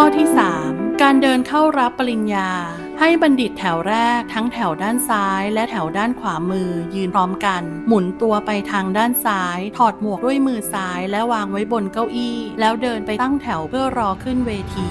ข้อที่ 3 การเดินเข้ารับปริญญา ให้บัณฑิตแถวแรกทั้งแถวด้านซ้าย และแถวด้านขวามือ ยืนพร้อมกัน หมุนตัวไปทางด้านซ้าย ถอดหมวกด้วยมือซ้าย และวางไว้บนเก้าอี้ แล้วเดินไปตั้งแถวเพื่อรอขึ้นเวที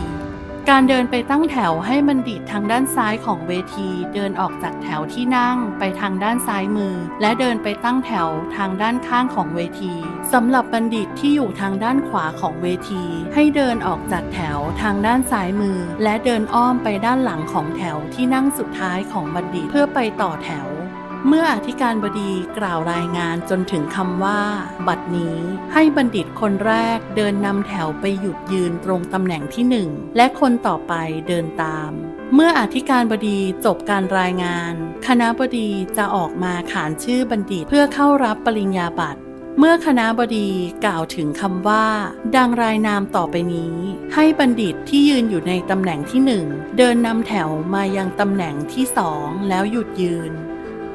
การเดินไปตั้งแถวให้บัณฑิตทางด้านซ้ายของเวที เดินออกจากแถวที่นั่งไปทางด้านซ้ายมือ และเดินไปตั้งแถวทางด้านข้างของเวทีสำหรับบัณฑิตที่อยู่ทางด้านขวาของเวที ให้เดินออกจากแถวทางด้านซ้ายมือ และเดินอ้อมไปด้านหลังของแถวที่นั่งสุดท้ายของบัณฑิตเพื่อไปต่อแถว เมื่ออธิการบดีกล่าวรายงานจนถึงคำว่า บัดนี้ให้บัณฑิตคนแรกเดินนำแถวไปหยุดยืนตรงตำแหน่งที่หนึ่งและคนต่อไปเดินตาม เมื่ออธิการบดีจบการรายงาน คณะบดีจะออกมาขานชื่อบัณฑิตเพื่อเข้ารับปริญญาบัตรเมื่อคณะบดีกล่าวถึงคำว่า ดังรายนามต่อไปนี้ ให้บัณฑิตที่ยืนอยู่ในตำแหน่งที่หนึ่งเดินนำแถวมายังตำแหน่งที่สองแล้วหยุดยืน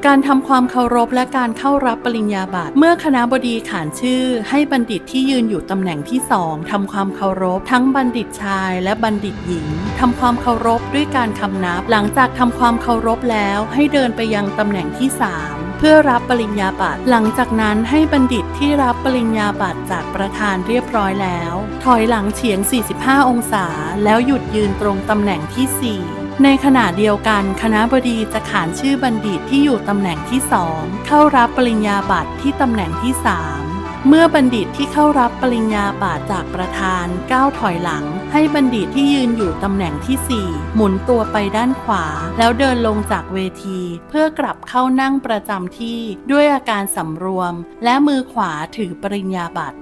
การทำความเคารพและการเข้ารับปริญญาบัตรเมื่อคณะบดีขานชื่อ ให้บัณฑิตที่ยืนอยู่ตำแหน่งที่สองทำความเคารพ ทั้งบัณฑิตชายและบัณฑิตหญิงทำความเคารพด้วยการคำนับ หลังจากทำความเคารพแล้วให้เดินไปยังตำแหน่งที่สามเพื่อรับปริญญาบัตรหลังจากนั้นให้บัณฑิตที่รับปริญญาบัตรจากประธานเรียบร้อยแล้ว ถอยหลังเฉียง 45 องศา แล้วหยุดยืนตรงตำแหน่งที่สี่ ในขณะเดียวกันคณะบดีจะขานชื่อบัณฑิตที่อยู่ตำแหน่งที่สองเข้ารับปริญญาบัตรที่ตำแหน่งที่สามเมื่อบัณฑิตที่เข้ารับปริญญาบัตรจากประธานก้าวถอยหลัง ให้บัณฑิตที่ยืนอยู่ตำแหน่งที่สี่หมุนตัวไปด้านขวา แล้วเดินลงจากเวที เพื่อกลับเข้านั่งประจำที่ด้วยอาการสำรวม และมือขวาถือปริญญาบัตร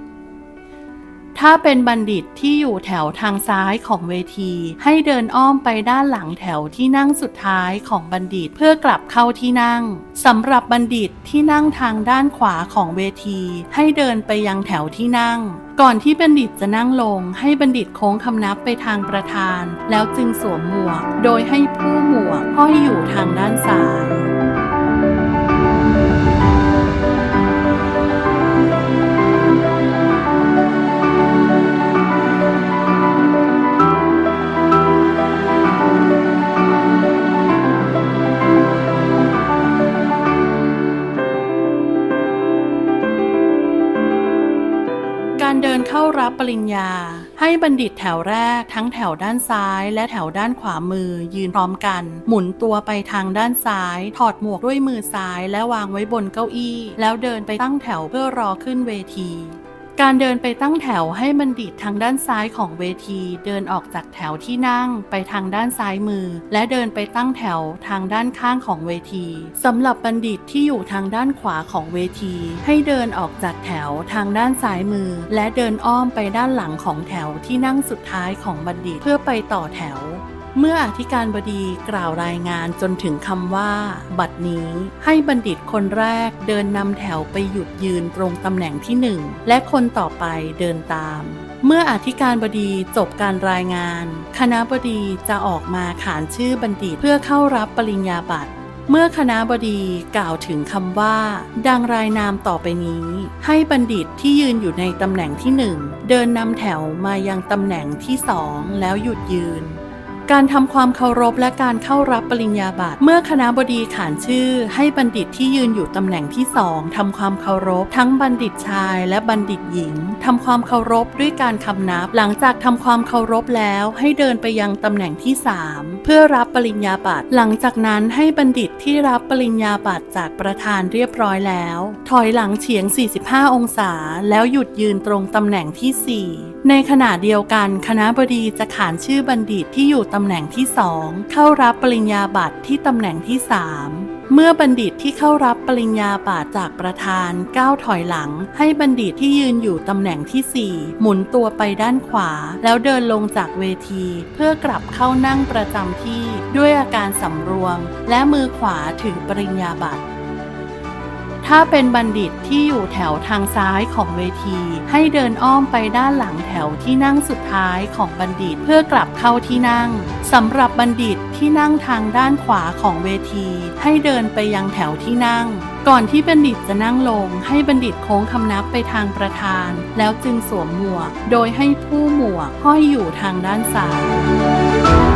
ถ้าเป็นบัณฑิตที่อยู่แถวทางซ้ายของเวที ให้เดินอ้อมไปด้านหลังแถวที่นั่งสุดท้ายของบัณฑิตเพื่อกลับเข้าที่นั่งสำหรับบัณฑิตที่นั่งทางด้านขวาของเวที ให้เดินไปยังแถวที่นั่ง ก่อนที่บัณฑิตจะนั่งลง ให้บัณฑิตโค้งคำนับไปทางประธาน แล้วจึงสวมหมวก โดยให้ผู้หมวกห้อยอยู่ทางด้านซ้าย รับปริญญา ให้บัณฑิตแถวแรกทั้งแถวด้านซ้ายและแถวด้านขวามือยืนพร้อมกัน หมุนตัวไปทางด้านซ้าย ถอดหมวกด้วยมือซ้าย และวางไว้บนเก้าอี้ แล้วเดินไปตั้งแถวเพื่อรอขึ้นเวที การเดินไปตั้งแถวให้บัณฑิตทางด้านซ้ายของเวที เดินออกจากแถวที่นั่งไปทางด้านซ้ายมือ และเดินไปตั้งแถวทางด้านข้างของเวทีสำหรับบัณฑิตที่อยู่ทางด้านขวาของเวที ให้เดินออกจากแถวทางด้านซ้ายมือ และเดินอ้อมไปด้านหลังของแถวที่นั่งสุดท้ายของบัณฑิตเพื่อไปต่อแถว เมื่ออธิการบดีกล่าวรายงานจนถึงคำว่า บัดนี้ให้บัณฑิตคนแรกเดินนำแถวไปหยุดยืนตรงตำแหน่งที่หนึ่งและคนต่อไปเดินตาม เมื่ออธิการบดีจบการรายงาน คณะบดีจะออกมาขานชื่อบัณฑิตเพื่อเข้ารับปริญญาบัตรเมื่อคณะบดีกล่าวถึงคำว่า ดังรายนามต่อไปนี้ ให้บัณฑิตที่ยืนอยู่ในตำแหน่งที่หนึ่งเดินนำแถวมายังตำแหน่งที่สองแล้วหยุดยืน การทำความเคารพและการเข้ารับปริญญาบัตรเมื่อคณะบดีขานชื่อ ให้บัณฑิตที่ยืนอยู่ตำแหน่งที่สองทำความเคารพ ทั้งบัณฑิตชายและบัณฑิตหญิงทำความเคารพด้วยการคำนับ หลังจากทำความเคารพแล้วให้เดินไปยังตำแหน่งที่สามเพื่อรับปริญญาบัตรหลังจากนั้นให้บัณฑิตที่รับปริญญาบัตรจากประธานเรียบร้อยแล้ว ถอยหลังเฉียง 45 องศา แล้วหยุดยืนตรงตำแหน่งที่สี่ ในขณะเดียวกันคณะบดีจะขานชื่อบัณฑิตที่อยู่ตำแหน่งที่สองเข้ารับปริญญาบัตรที่ตำแหน่งที่สามเมื่อบัณฑิตที่เข้ารับปริญญาบัตรจากประธานก้าวถอยหลัง ให้บัณฑิตที่ยืนอยู่ตำแหน่งที่สี่หมุนตัวไปด้านขวา แล้วเดินลงจากเวที เพื่อกลับเข้านั่งประจำที่ด้วยอาการสำรวม และมือขวาถือปริญญาบัตร ถ้าเป็นบัณฑิตที่อยู่แถวทางซ้ายของเวที ให้เดินอ้อมไปด้านหลังแถวที่นั่งสุดท้ายของบัณฑิตเพื่อกลับเข้าที่นั่งสำหรับบัณฑิตที่นั่งทางด้านขวาของเวที ให้เดินไปยังแถวที่นั่ง ก่อนที่บัณฑิตจะนั่งลง ให้บัณฑิตโค้งคำนับไปทางประธาน แล้วจึงสวมหมวก โดยให้ผู้หมวกห้อยอยู่ทางด้านซ้าย